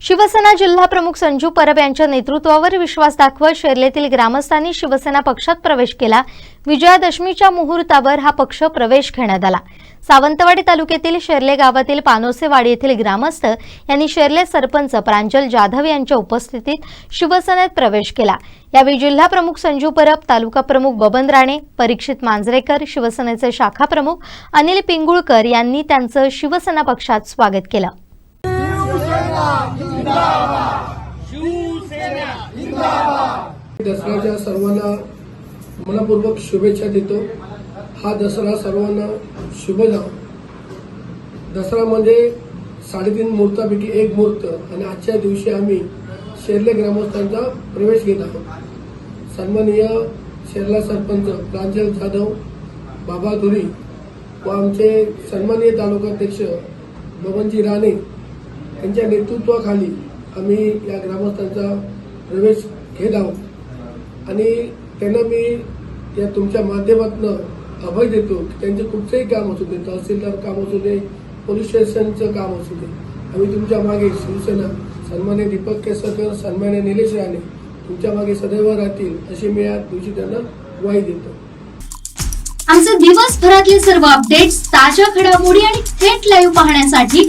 शिवसेना जिल्हा प्रमुख संजू परब यांच्या नेतृत्वावर विश्वास दाखवत शेर्लेतील ग्रामस्थांनी शिवसेना पक्षात प्रवेश केला. विजयादशमीच्या मुहूर्तावर हा पक्ष प्रवेश घेण्यात आला. सावंतवाडी तालुक्यातील शेर्ले गावातील पानोसेवाडी येथील ग्रामस्थ यांनी शेर्ले सरपंच प्रांजल जाधव यांच्या उपस्थितीत शिवसेनेत प्रवेश केला. यावेळी जिल्हा प्रमुख संजू परब तालुका प्रमुख बबन राणे परीक्षित मांजरेकर शिवसेनेचे शाखा प्रमुख अनिल पिंगुळकर यांनी त्यांचं शिवसेना पक्षात स्वागत केलं. दसऱ्याच्या सर्वांना मनपूर्वक शुभेच्छा देतो. हा दसरा सर्वांना शुभ जाव. दसरा म्हणजे साडेतीन मुहूर्तापैकी एक मुहूर्त आणि आजच्या दिवशी आम्ही शेर्ले ग्रामस्थांचा प्रवेश घेत आहोत. सन्माननीय शेर्ला सरपंच प्रांजल जाधव बाबा धुरी व आमचे सन्माननीय तालुकाध्यक्ष बबनजी राणे त्यांच्या नेतृत्वाखाली आम्ही या ग्रामस्थांचा प्रवेश घेत आहोत आणि त्यांना मी या तुमच्या माध्यमातून अभय देतो की त्यांचे कुठचंही काम असू दे तहसीलदार काम असू दे पोलीस स्टेशनचं काम असू दे. आम्ही तुमच्या मागे शिवसेना सन्मान्य दीपक केसरकर सन्मान्य निलेश राणे तुमच्या मागे सदैव राहतील अशी मी या दिवशी त्यांना ग्वाही देतो. आमचे दिवसभरातले सर्व अपडेट्स ताज्या घडामोडी आणि थेट लाईव्ह पाहण्यासाठी